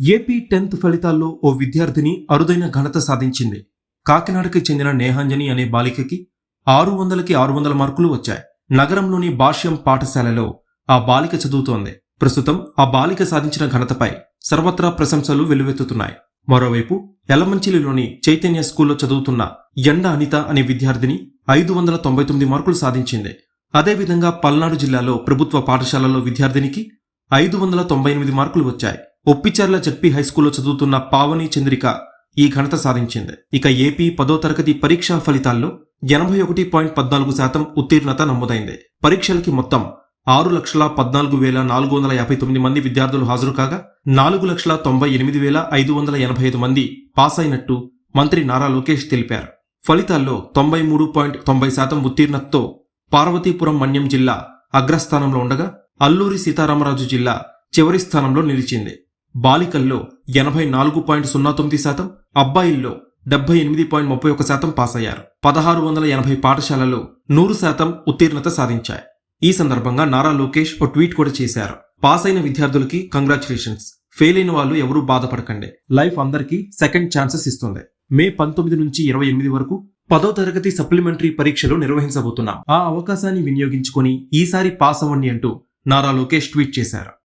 AP tenth ఫలితాల్లో ఓ విద్యార్థిని అరుదైన ఘనత సాధించింది. కాకినాడకి చెందిన నేహాంజని అనే బాలికకి ఆరు వందలకి ఆరు వందల మార్కులు వచ్చాయి. నగరంలోని భాష్యం పాఠశాలలో ఆ బాలిక చదువుతోంది. ప్రస్తుతం ఆ బాలిక సాధించిన ఘనతపై సర్వత్రా ప్రశంసలు వెల్లువెత్తుతున్నాయి. మరోవైపు ఎలమంచిలిలోని చైతన్య స్కూల్లో చదువుతున్న ఎండ అనిత అనే విద్యార్థిని ఐదు వందల తొంభై తొమ్మిది మార్కులు సాధించింది. అదేవిధంగా పల్నాడు జిల్లాలో ప్రభుత్వ పాఠశాలలో విద్యార్థినికి ఐదు వందల తొంభై ఎనిమిది మార్కులు వచ్చాయి. ఒప్పిచర్ల జడ్పీ హైస్కూల్లో చదువుతున్న పావని చంద్రిక ఈ ఘనత సాధించింది. ఇక ఏపీ పదో తరగతి పరీక్షా ఫలితాల్లో ఎనభై ఒకటి పాయింట్ పద్నాలుగు శాతం ఉత్తీర్ణత నమోదైంది. పరీక్షలకి మొత్తం ఆరు లక్షల పద్నాలుగు వేల నాలుగు వందల యాభై తొమ్మిది మంది విద్యార్థులు హాజరు కాగా నాలుగు లక్షల తొంభై ఎనిమిది వేల ఐదు వందల ఎనభై ఐదు మంది పాస్ అయినట్టు మంత్రి నారా లోకేష్ తెలిపారు. ఫలితాల్లో తొంభై మూడు పాయింట్ తొంభై శాతం ఉత్తీర్ణతతో పార్వతీపురం మన్యం జిల్లా అగ్రస్థానంలో ఉండగా అల్లూరి సీతారామరాజు జిల్లా చివరి స్థానంలో నిలిచింది. బాలికల్లో ఎనభై నాలుగు పాయింట్ సున్నా తొమ్మిది శాతం అబ్బాయిల్లో డెబ్బై ఎనిమిది పాయింట్ ముప్పై ఒక శాతం పాస్ అయ్యారు పదహారు వందల ఎనభై పాఠశాలలు నూరు శాతం ఉత్తీర్ణత సాధించాయి. ఈ సందర్భంగా నారా లోకేష్ ఓ ట్వీట్ కూడా చేశారు. పాస్ అయిన విద్యార్థులకి కంగ్రాచులేషన్స్. ఫెయిల్ అయిన వాళ్ళు ఎవరూ బాధపడకండి. లైఫ్ అందరికీ సెకండ్ ఛాన్సెస్ ఇస్తుంది. మే పంతొమ్మిది నుంచి ఇరవై ఎనిమిది వరకు పదో తరగతి సప్లిమెంటరీ పరీక్షలు నిర్వహించబోతున్నాం. ఆ అవకాశాన్ని వినియోగించుకొని ఈసారి పాస్ అవ్వండి అంటూ నారా లోకేష్ ట్వీట్ చేశారు.